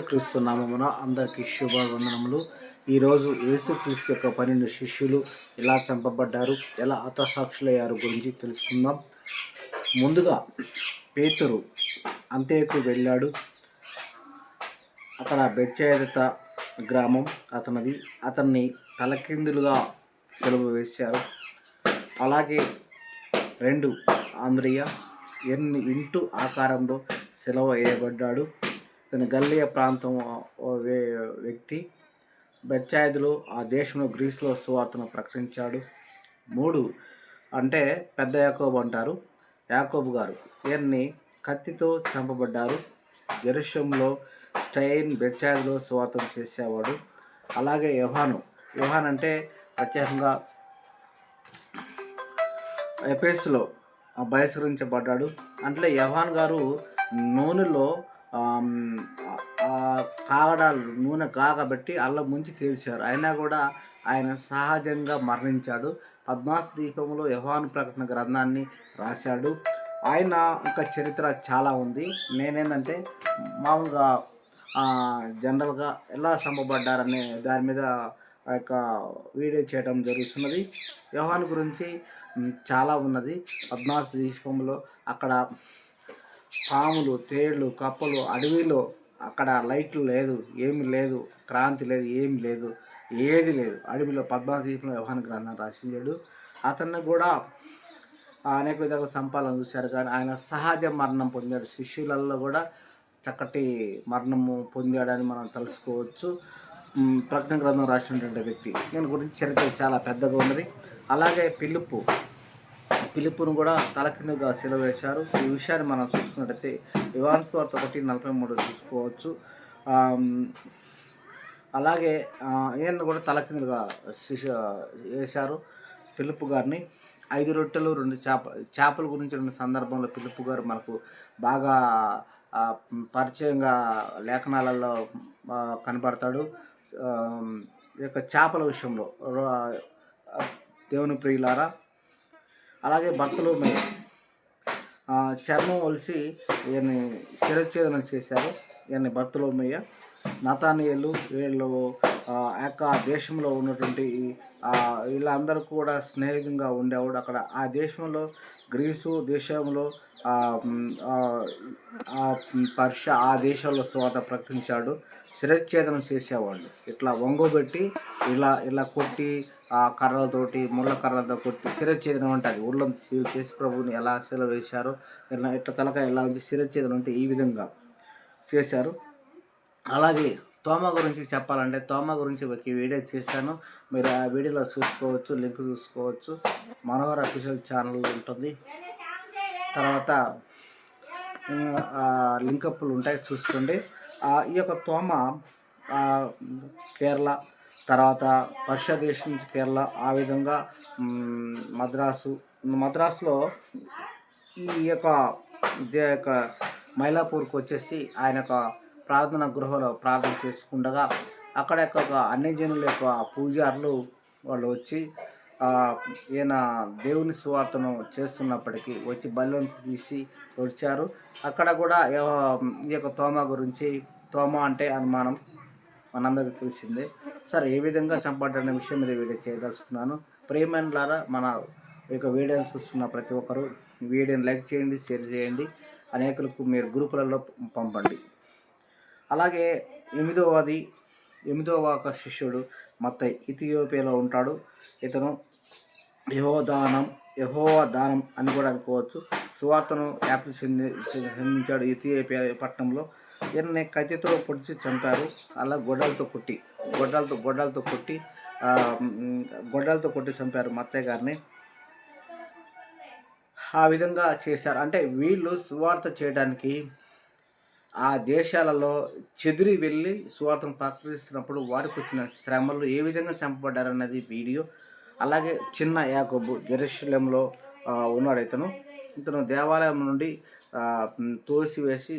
క్రీస్తు నామమున అందరికీ శుభవందనములు ఈరోజు యేసుక్రీస్తు యొక్క పన్నెండు శిష్యులు ఎలా చంపబడ్డారు ఎలా హతసాక్షులయ్యారు గురించి తెలుసుకుందాం. ముందుగా పేతురు అంతేకు వెళ్ళాడు. అక్కడ బెచ్చేదత గ్రామం అతనిది. అతన్ని తలకిందులుగా సెలవు వేశారు. అలాగే రెండు ఆంధ్రియ ఎన్ని ఇంటూ ఆకారంలో సెలవు వేయబడ్డాడు. ఇతను గల్లియ ప్రాంతం వ్యక్తి బెచ్చాయిదులు ఆ దేశంలో గ్రీసులో సువార్తను ప్రకటించాడు. మూడు అంటే పెద్ద యాకోబు అంటారు. యాకోబు గారు ఈయన్ని కత్తితో చంపబడ్డారు. జెరూషంలో స్టైన్ బెచ్చాయిదులో సువార్తం చేసేవాడు. అలాగే యోహాను యోహాన్ అంటే ప్రత్యేకంగా ఎపేస్లో బహిష్కరించబడ్డాడు. అంటే యవాన్ గారు నూనెలో కాగడాలు నూనె కాగబెట్టి అల్ల ముంచి తేల్చారు. అయినా కూడా ఆయన సహజంగా మరణించాడు. పద్మాస్ దీపంలో యవాన్ ప్రకటన గ్రంథాన్ని రాశాడు. ఆయన ఒక చరిత్ర చాలా ఉంది. నేనేంటంటే మామూలుగా జనరల్గా ఎలా చంపబడ్డారనే దాని మీద ఆ యొక్క వీడియో చేయడం జరుగుతున్నది. వ్యవహాన్ గురించి చాలా ఉన్నది. పద్మాస దీపంలో అక్కడ పాములు తేళ్ళు కప్పలు అడవిలో అక్కడ లైట్లు లేదు ఏమి లేదు క్రాంతి లేదు ఏమి లేదు ఏది లేదు. అడవిలో పద్మాస దీపంలో గ్రంథం రాసించాడు. అతన్ని కూడా అనేక విధాలుగా సంపాదన చూశారు. కానీ ఆయన సహజ మరణం పొందాడు. శిష్యులలో కూడా చక్కటి మరణము పొందాడని మనం తెలుసుకోవచ్చు. ప్రజ్ఞ గ్రంథం రాసినటువంటి వ్యక్తి. దీని గురించి చరిత్ర చాలా పెద్దగా ఉన్నది. అలాగే పిలుపు పిలుపును కూడా తలకిందుగా సెలవేశారు ఈ విషయాన్ని మనం చూసుకున్నట్టయితే వివాన్స్ వార్త ఒకటి నలభై మూడు చూసుకోవచ్చు అలాగే ఈయన కూడా తలకిందులుగా శిష వేశారు పిలుపు గారిని. ఐదు రొట్టెలు రెండు చేప చేపల గురించి రెండు సందర్భంలో పిలుపు గారు మనకు బాగా పరిచయంగా లేఖనాలలో కనపడతాడు కనబడతాడు. ఈ యొక్క చేపల విషయంలో దేవుని ప్రియులారా అలాగే భర్తలు చర్మం ఒలిసి ఈయన్ని శిరచ్ఛేదనం చేశారు. ఈయన్ని భర్తలోమయ్య నతానియలు వీళ్ళు యొక్క దేశంలో ఉన్నటువంటి వీళ్ళందరూ కూడా స్నేహితంగా ఉండేవాడు. అక్కడ ఆ దేశంలో గ్రీసు దేశంలో పర్ష ఆ దేశంలో స్వాత ప్రకటించాడు. శిరచ్ఛేదనం చేసేవాళ్ళు. ఇట్లా వంగబెట్టి ఇలా ఇలా కొట్టి ఆ కర్రలతోటి ముళ్ళ కర్రలతో కొట్టి శిరచ్ఛేదనం అంటే అది ఊళ్ళో చేసి ప్రభుని ఎలా సెలవు వేశారో ఇలా ఇట్లా తలక ఎలా ఉంది శిరచ్ఛేదనం అంటే ఈ విధంగా చేశారు. అలాగే తోమ గురించి చెప్పాలంటే తోమ గురించి ఒక వీడియో చేశాను. మీరు ఆ వీడియోలో చూసుకోవచ్చు లింక్ చూసుకోవచ్చు. మనోహర్ అఫీషియల్ ఛానల్ ఉంటుంది. తర్వాత లింకప్లు ఉంటాయి చూసుకోండి. ఈ యొక్క తోమ కేరళ తర్వాత పర్షియా దేశం నుంచి కేరళ ఆ విధంగా మద్రాసు మద్రాసులో ఈ యొక్క యొక్క మైలాపూర్కి వచ్చేసి ఆయన యొక్క ప్రార్థన గృహలో ప్రార్థన చేసుకుండగా అక్కడ యొక్క అన్ని యొక్క పూజారులు వాళ్ళు వచ్చి ఈయన దేవుని సువార్తను చేస్తున్నప్పటికీ వచ్చి బల్లెం తీసి తొడిచారు. అక్కడ కూడా ఈ యొక్క తోమ గురించి తోమ అంటే అనుమానం మనందరికీ తెలిసిందే. సార్ ఏ విధంగా చంపబడ్డనే విషయం మీద వీడియో చేయదలుచుకున్నాను. ప్రేమలారా మన యొక్క వీడియోని చూస్తున్న ప్రతి ఒక్కరు వీడియోని లైక్ చేయండి షేర్ చేయండి. అనేకులకు మీరు గ్రూపులలో పంపండి. అలాగే ఎనిమిదవది ఎనిమిదవ ఒక శిష్యుడు మత్తయి ఇథియోపియాలో ఉంటాడు. ఇతను యహోదానం యహోవ దానం అని కూడా అనుకోవచ్చు. సువార్తను వ్యాప్తి చెంది చెందించాడు ఇథియోపియా పట్టణంలో. ఈయన్ని కత్తితో పొడిచి చంపారు. అలా గొడవలతో కుట్టి గొడ్డలతో గొడ్డలతో కొట్టి గొడ్డలతో కొట్టి చంపారు మత్తయ్య గారిని. ఆ విధంగా చేశారు. అంటే వీళ్ళు సువార్త చేయడానికి ఆ దేశాలలో చెదిరి వెళ్ళి సువార్థను ప్రకటిస్తున్నప్పుడు వారికి వచ్చిన శ్రమలు ఏ విధంగా చంపబడ్డారన్నది వీడియో. అలాగే చిన్న యాకోబు జెరూసలంలో ఉన్నాడు ఇతను. ఇతను దేవాలయం నుండి తోసివేసి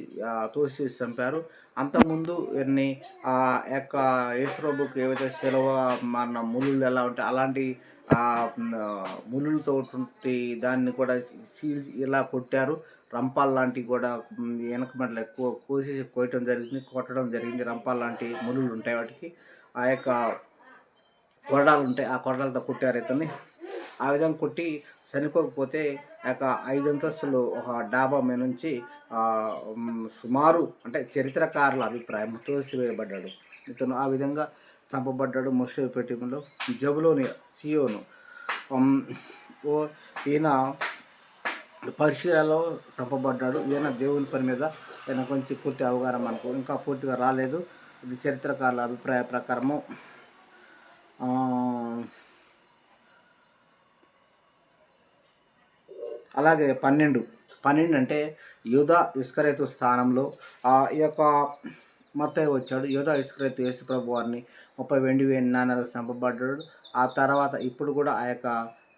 తోసివేసి చంపారు. అంతకుముందు ఇన్ని ఆ యొక్క యేసుప్రభుకి ఏవైతే సెలవ మన ముళ్ళు ఎలా ఉంటాయి అలాంటి ములులతో ముళ్ళులతో ఉన్నటువంటి దాన్ని కూడా సీల్ ఇలా కొట్టారు. రంపాలు లాంటివి కూడా వెనక మెడలు ఎక్కువ కోసి కోయటం జరిగింది కొట్టడం జరిగింది. రంపాలు లాంటి ములులు ఉంటాయి వాటికి. ఆ యొక్క కొరడాలు ఉంటాయి ఆ కొరడాలతో కొట్టారు ఇతన్ని. ఆ విధంగా కొట్టి చనిపోకపోతే ఒక యొక్క ఐదు అంతస్తులు ఒక డాబా మీద నుంచి సుమారు అంటే చరిత్రకారుల అభిప్రాయం తోసివేయబడ్డాడు. ఇతను ఆ విధంగా చంపబడ్డాడు. ముషేపేటలో జబులోని సియోను. ఓ ఈయన పర్షియాలో చంపబడ్డాడు. ఈయన దేవుని పని మీద ఈయన కొంచెం పూర్తి అవగాహన మనకు ఇంకా పూర్తిగా రాలేదు. ఇది చరిత్రకారుల అభిప్రాయ ప్రకారము. అలాగే పన్నెండు. పన్నెండు అంటే యూదా ఇస్కరేతు స్థానంలో ఆ ఈ యొక్క మత్తయ్య వచ్చాడు. యూదా ఇస్కరేతు యేసు ప్రభు వారిని ముప్పై వెండి వెండి నాణ్యాలకు చంపబడ్డాడు. ఆ తర్వాత ఇప్పుడు కూడా ఆ యొక్క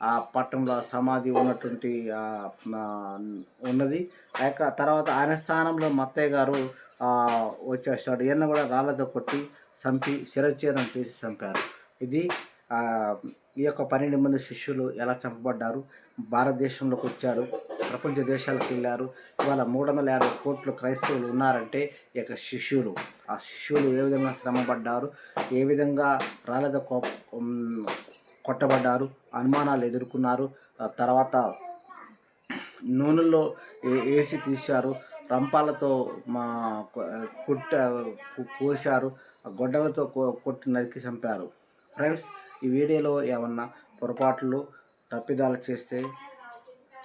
ఆ పట్టణంలో సమాధి ఉన్నటువంటి ఉన్నది. ఆ యొక్క తర్వాత ఆయన స్థానంలో మత్తయ్య గారు వచ్చేస్తాడు. ఈయన కూడా రాళ్ళతో కొట్టి చంపి శిరచ్ఛేదం చేసి చంపారు. ఇది ఈ యొక్క పన్నెండు మంది శిష్యులు ఎలా చంపబడ్డారు? భారతదేశంలోకి వచ్చారు ప్రపంచ దేశాలకు వెళ్ళారు. ఇవాళ మూడు వందల యాభై కోట్లు క్రైస్తవులు ఉన్నారంటే ఈ యొక్క శిష్యులు. ఆ శిష్యులు ఏ విధంగా శ్రమపడ్డారు? ఏ విధంగా రాళ్ళతో కొట్టబడ్డారు? అనుమానాలు ఎదుర్కొన్నారు. తర్వాత నూనెలో ఏ- వేసి తీశారు. రంపాలతో మా కుట్ట కోశారు. గొడ్డలతో కొట్టి నరికి చంపారు. ఫ్రెండ్స్ ఈ వీడియోలో ఏమన్నా పొరపాట్లు తప్పిదాలు చేస్తే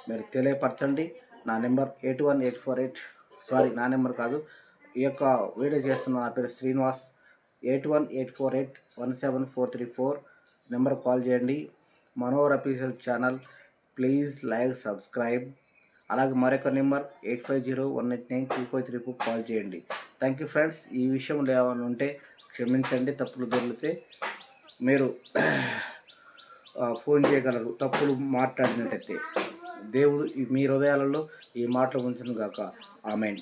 మీరు తెలియపరచండి. నా number eight one eight four eight. Sorry నా నెంబర్ కాదు. ఈ యొక్క వీడియో చేస్తున్న నా పేరు Srinivas. Eight one eight four eight one seven four three four. Number call చేయండి. Manohar official channel please like subscribe అలాగే మరొక number eight five zero one eight nine two five three four call చేయండి. Thank you friends ఈ విషయంలో ఏమైనా ఉంటే క్షమించండి. తప్పులు దొరికితే మీరు ఫోన్ చేయగలరు తప్పులు మాట్లాడినట్టయితే. దేవుడు ఈ- మీ హృదయాలలో ఈ మాటలు ఉంచును గాక ఆమెన్.